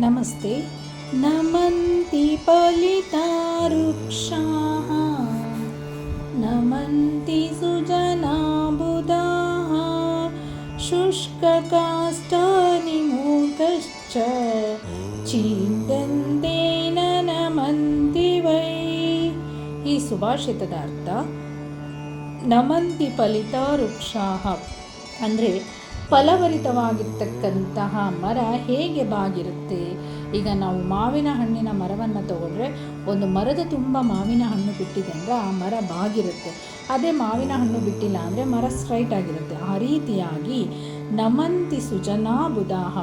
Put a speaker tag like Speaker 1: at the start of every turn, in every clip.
Speaker 1: नमस्ते नमन्ति फलितारुक्षाः नमन्ति सुजनाबुधाः शुष्ककाष्ठानि मूकश्च ಚಿಂದಂತೆ ನಮಂತಿ ವೈ ಈ ಸುಭಾಷಿತದ ಅರ್ಥ ನಮಂತಿ ಫಲಿತ ವೃಕ್ಷಾಹ ಅಂದರೆ ಫಲಭರಿತವಾಗಿರ್ತಕ್ಕಂತಹ ಮರ ಹೇಗೆ ಬಾಗಿರುತ್ತೆ? ಈಗ ನಾವು ಮಾವಿನ ಹಣ್ಣಿನ ಮರವನ್ನು ತಗೊಂಡ್ರೆ ಒಂದು ಮರದ ತುಂಬ ಮಾವಿನ ಹಣ್ಣು ಬಿಟ್ಟಿದೆ ಅಂದರೆ ಆ ಮರ ಬಾಗಿರುತ್ತೆ. ಅದೇ ಮಾವಿನ ಹಣ್ಣು ಬಿಟ್ಟಿಲ್ಲ ಅಂದರೆ ಮರ ಸ್ಟ್ರೈಟ್ ಆಗಿರುತ್ತೆ. ಆ ರೀತಿಯಾಗಿ ನಮಂತಿ ಸುಜನಾ ಬುಧಾಹ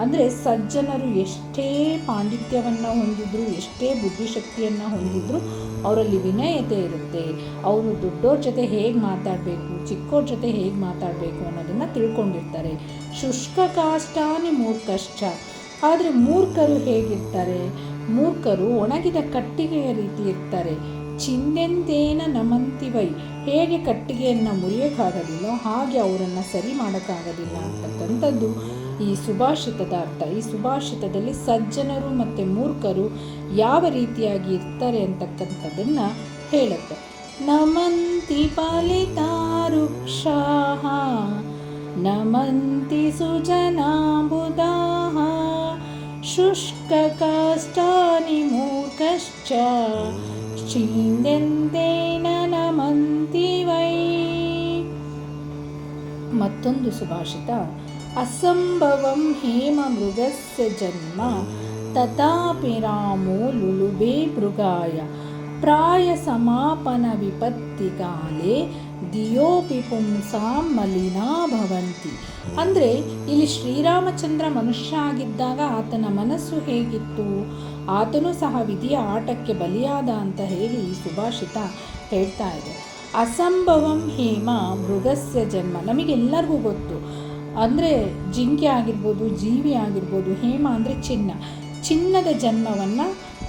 Speaker 1: ಅಂದರೆ ಸಜ್ಜನರು ಎಷ್ಟೇ ಪಾಂಡಿತ್ಯವನ್ನು ಹೊಂದಿದ್ರು, ಎಷ್ಟೇ ಬುದ್ಧಿಶಕ್ತಿಯನ್ನು ಹೊಂದಿದ್ರು, ಅವರಲ್ಲಿ ವಿನಯತೆ ಇರುತ್ತೆ. ಅವರು ದೊಡ್ಡೋರ ಜೊತೆ ಹೇಗೆ ಮಾತಾಡಬೇಕು, ಚಿಕ್ಕೋರ ಜೊತೆ ಹೇಗೆ ಮಾತಾಡಬೇಕು ಅನ್ನೋದನ್ನು ತಿಳ್ಕೊಂಡಿರ್ತಾರೆ. ಶುಷ್ಕ ಕಾಷ್ಟಾನಿ ಮೂರ್ಖಶ್ಚ. ಆದರೆ ಮೂರ್ಖರು ಹೇಗಿರ್ತಾರೆ? ಮೂರ್ಖರು ಒಣಗಿದ ಕಟ್ಟಿಗೆಯ ರೀತಿ ಇರ್ತಾರೆ. ಚಿಂದೆಂದೇನ ನಮಂತಿವೈ. ಹೇಗೆ ಕಟ್ಟಿಗೆಯನ್ನು ಮುರಿಯೋಕ್ಕಾಗೋದಿಲ್ಲೋ ಹಾಗೆ ಅವರನ್ನು ಸರಿ ಮಾಡೋಕ್ಕಾಗೋದಿಲ್ಲ ಅಂತಕ್ಕಂಥದ್ದು. ಈ ಸುಭಾಷಿತದ ಅರ್ಥ ಈ ಸುಭಾಷಿತದಲ್ಲಿ ಸಜ್ಜನರು ಮತ್ತು ಮೂರ್ಖರು ಯಾವ ರೀತಿಯಾಗಿ ಇರ್ತಾರೆ ಅಂತಕ್ಕಂಥದ್ದನ್ನು ಹೇಳುತ್ತೆ. ನಮಂತಿ ಪಾಲಿತಾರುಕ್ಷಾಹ ನಮಂತಿ ಸುಜನಾಬುಧಾಹ ಶುಷ್ಕಕಾಷ್ಟಾನಿ ಮೂರ್ಖಶ್ಚ ಚಿಂದೆಂದೇನ ನಮಂತಿ ವೈ. ಮತ್ತೊಂದು ಸುಭಾಷಿತ ಅಸಂಭವಂ ಹೇಮ ಮೃಗಸ್ಯ ಜನ್ಮ ತಥಾಪಿ ರಾಮೋ ಲುಲುಬೆ ಮೃಗಾಯ ಪ್ರಾಯ ಸಮಾಪನ ವಿಪತ್ತಿಗಾಲೆ ದಿಯೋಪಿ ಪುಂಸಾಂ ಮಲಿನಾ ಭವಂತಿ ಅಂದರೆ ಇಲ್ಲಿ ಶ್ರೀರಾಮಚಂದ್ರ ಮನುಷ್ಯ ಆಗಿದ್ದಾಗ ಆತನ ಮನಸ್ಸು ಹೇಗಿತ್ತು? ಆತನು ಸಹ ವಿಧಿಯ ಆಟಕ್ಕೆ ಬಲಿಯಾದ ಅಂತ ಹೇಳಿ ಈ ಸುಭಾಷಿತ ಹೇಳ್ತಾ ಇದೆ. ಅಸಂಭವಂ ಹೇಮ ಮೃಗಸ್ಯ ಜನ್ಮ. ನಮಗೆಲ್ಲರಿಗೂ ಗೊತ್ತು. ಅಂದರೆ ಜಿಂಕೆ ಆಗಿರ್ಬೋದು, ಜೀವಿ ಆಗಿರ್ಬೋದು, ಹೇಮ ಅಂದರೆ ಚಿನ್ನ. ಚಿನ್ನದ ಜನ್ಮವನ್ನು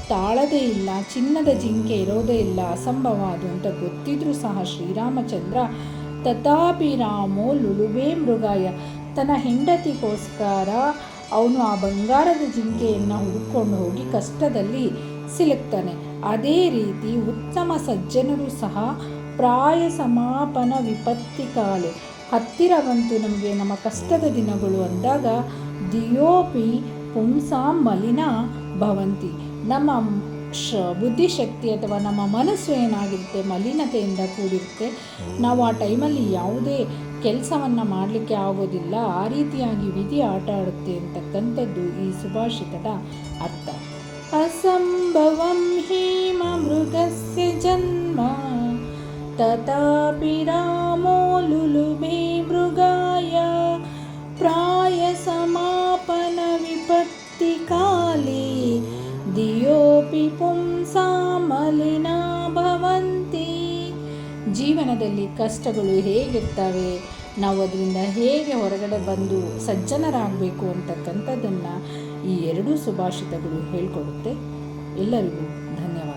Speaker 1: ತಾಳದೇ ಇಲ್ಲ, ಚಿನ್ನದ ಜಿಂಕೆ ಇರೋದೇ ಇಲ್ಲ, ಅಸಂಭವ ಅದು ಅಂತ ಗೊತ್ತಿದ್ರೂ ಸಹ ಶ್ರೀರಾಮಚಂದ್ರ, ತಥಾಪಿ ರಾಮೋ ಲುಲುವೇ ಮೃಗಾಯ ತನ್ನ ಹೆಂಡತಿಗೋಸ್ಕರ ಅವನು ಆ ಬಂಗಾರದ ಜಿಂಕೆಯನ್ನು ಹುಡುಕೊಂಡು ಹೋಗಿ ಕಷ್ಟದಲ್ಲಿ ಸಿಲುಕ್ತಾನೆ. ಅದೇ ರೀತಿ ಉತ್ತಮ ಸಜ್ಜನರು ಸಹ ಪ್ರಾಯ ಸಮಾಪನ ವಿಪತ್ತಿ ಕಾಲೆ. ಹತ್ತಿರ ಬಂತು ನಮಗೆ ನಮ್ಮ ಕಷ್ಟದ ದಿನಗಳು ಅಂದಾಗ ದಿಯೋಪಿ ಪುಂಸಾಂ ಮಲಿನ ಭವಂತಿ. ನಮ್ಮ ಶ, ಬುದ್ಧಿಶಕ್ತಿ ಅಥವಾ ನಮ್ಮ ಮನಸ್ಸು ಏನಾಗಿರುತ್ತೆ, ಮಲಿನತೆಯಿಂದ ಕೂಡಿರುತ್ತೆ. ನಾವು ಆ ಟೈಮಲ್ಲಿ ಯಾವುದೇ ಕೆಲಸವನ್ನು ಮಾಡಲಿಕ್ಕೆ ಆಗೋದಿಲ್ಲ. ಆ ರೀತಿಯಾಗಿ ವಿಧಿ ಆಟ ಆಡುತ್ತೆ ಅಂತಕ್ಕಂಥದ್ದು ಈ ಸುಭಾಷಿತದ ಅರ್ಥ. ಅಸಂಭವಂ ಹೇಮ ಜನ್ಮ ತಥಾಪಿ ರಾಮೋ ಲುಲುಬೆ ಮೃಗಾಯ. ಪ್ರಾಯ ಸಮಾಪನ ವಿಪತ್ತಿ ಕಾಲಿ. ದಿಯೋಪಿ ಪುಂಸಾಮಲಿನ ಭವಂತಿ ಜೀವನದಲ್ಲಿ ಕಷ್ಟಗಳು ಹೇಗಿರ್ತವೆ? ನಾವು ಅದರಿಂದ ಹೇಗೆ ಹೊರಗಡೆ ಬಂದು ಸಜ್ಜನರಾಗಬೇಕು ಅಂತಕ್ಕಂಥದ್ದನ್ನು ಈ ಎರಡೂ ಸುಭಾಷಿತಗಳು ಹೇಳಿಕೊಡುತ್ತೆ. ಎಲ್ಲರಿಗೂ ಧನ್ಯವಾದಗಳು